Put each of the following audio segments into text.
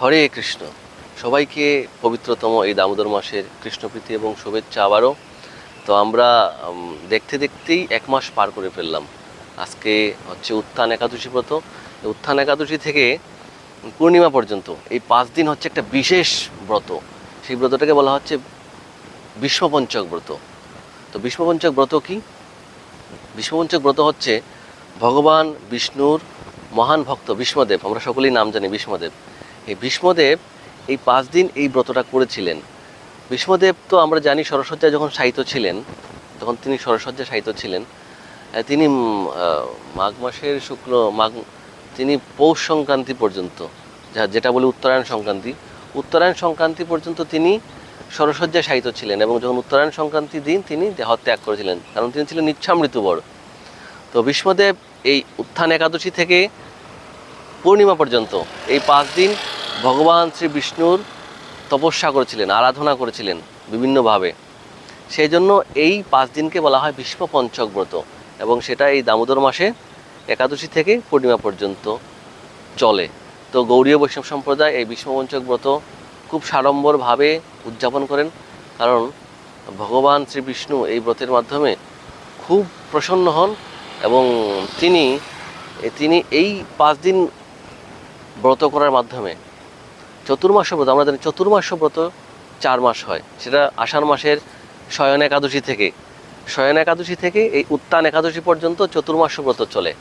হরে কৃষ্ণ। সবাইকে পবিত্রতম এই দামোদর মাসের কৃষ্ণপ্রীতি এবং শুভেচ্ছা আবারও। তো আমরা দেখতে দেখতেই এক মাস পার করে ফেললাম। আজকে হচ্ছে উত্থান একাদশী ব্রত। উত্থান একাদশী থেকে পূর্ণিমা পর্যন্ত এই পাঁচ দিন হচ্ছে একটা বিশেষ ব্রত। সেই ব্রতটাকে বলা হচ্ছে বিশ্বপঞ্চক ব্রত। তো বিশ্বপঞ্চক ব্রত কি? বিশ্বপঞ্চক ব্রত হচ্ছে ভগবান, বিষ্ণুর মহান ভক্ত ভীষ্মদেব আমরা সকলেই নাম জানি এই ভীষ্মদেব, এই পাঁচ দিন এই ব্রতটা করেছিলেন। ভীষ্মদেব তো আমরা জানি সরস্বজ্জায় যখন সাহিত্য ছিলেন, তখন তিনি সরস্বজ্জায় সাহিত্য ছিলেন তিনি মাঘ মাসের শুক্ল, মাঘ, তিনি পৌষ সংক্রান্তি পর্যন্ত, যা- যেটা বলে উত্তরায়ণ সংক্রান্তি উত্তরায়ণ সংক্রান্তি পর্যন্ত তিনি সরস্বজ্জায় সাহিত্য ছিলেন এবং যখন উত্তরায়ণ সংক্রান্তি দিন তিনি দেহ ত্যাগ করেছিলেন, কারণ তিনি ছিলেন ইচ্ছামৃত্যুবর তো ভীষ্মদেব এই উত্থান একাদশী থেকে পূর্ণিমা পর্যন্ত এই পাঁচ দিন ভগবান শ্রী বিষ্ণুর তপস্যা করেছিলেন, আরাধনা করেছিলেন বিভিন্নভাবে। সেই জন্য এই পাঁচ দিনকে বলা হয় ভীষ্ম পঞ্চক ব্রত এবং সেটা এই দামোদর মাসে একাদশী থেকে পূর্ণিমা পর্যন্ত চলে। তো গৌরীয় বৈষ্ণব সম্প্রদায় এই ভীষ্ম পঞ্চক ব্রত খুব সাড়ম্বরভাবে উদযাপন করেন কারণ ভগবান শ্রী বিষ্ণু এই ব্রতের মাধ্যমে খুব প্রসন্ন হন এবং তিনি তিনি এই পাঁচ দিন ব্রত করার মাধ্যমে চতুর্মাস ব্রত, আমরা জানি চতুর্মাস ব্রত চার মাস হয়। সেটা আষাঢ় মাসের শয়ন একাদশী থেকে। শয়ন একাদশী থেকে এই উত্তান একাদশী পর্যন্ত চতুর্মাস ব্রত চলে।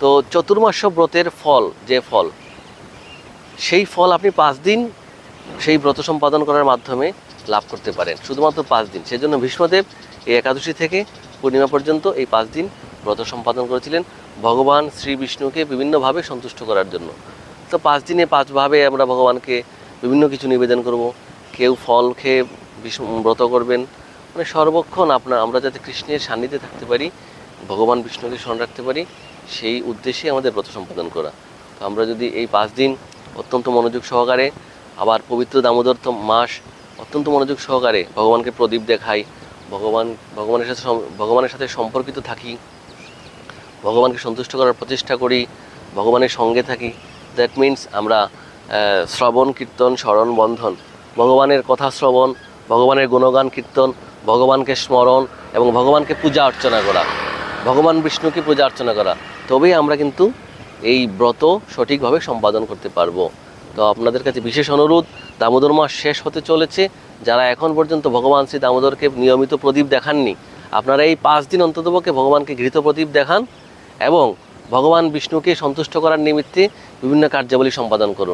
তো চতুর্মাস ব্রতের ফল, যে ফল, সেই ফল আপনি পাঁচ দিন সেই ব্রত সম্পাদন করার মাধ্যমে লাভ করতে পারেন। শুধুমাত্র পাঁচ দিন। সেজন্য ভীষ্মদেব এই একাদশী থেকে পূর্ণিমা পর্যন্ত এই পাঁচ দিন ব্রত সম্পাদন করেছিলেন ভগবান শ্রী বিষ্ণুকে বিভিন্নভাবে সন্তুষ্ট করার জন্য। তো পাঁচ দিনে পাঁচভাবে আমরা ভগবানকে বিভিন্ন কিছু নিবেদন করব। কেউ ফল খেয়ে ব্রত করবেন। মানে সর্বক্ষণ আপনার আমরা যাতে কৃষ্ণের সান্নিধ্যে থাকতে পারি, ভগবান বিষ্ণুকে স্মরণ রাখতে পারি, সেই উদ্দেশ্যে আমাদের ব্রত সম্পাদন করা। তো আমরা যদি এই পাঁচ দিন অত্যন্ত মনোযোগ সহকারে, আবার পবিত্র দামোদর মাস অত্যন্ত মনোযোগ সহকারে ভগবানকে প্রদীপ দেখাই, ভগবান ভগবানের সাথে ভগবানের সাথে সম্পর্কিত থাকি, ভগবানকে সন্তুষ্ট করার প্রচেষ্টা করি, ভগবানের সঙ্গে থাকি দ্যাট মিন্স আমরা শ্রবণ, কীর্তন, স্মরণ, বন্ধন। ভগবানের কথা শ্রবণ, ভগবানের গুণগান, কীর্তন, ভগবানকে স্মরণ এবং ভগবানকে পূজা অর্চনা করা। ভগবান বিষ্ণুকে পূজা অর্চনা করা। তবেই আমরা কিন্তু এই ব্রত সঠিকভাবে সম্পাদন করতে পারব। তো আপনাদের কাছে বিশেষ অনুরোধ, দামোদর মাস শেষ হতে চলেছে। যারা এখন পর্যন্ত ভগবান শ্রী দামোদরকে নিয়মিত প্রদীপ দেখাননি, আপনারা এই পাঁচ দিন অন্ততপক্ষে ভগবানকে ঘৃত প্রদীপ দেখান এবং ভগবান বিষ্ণুকে সন্তুষ্ট করার নিমিত্তে বিভিন্ন কার্যাবলী সম্পাদন করুন।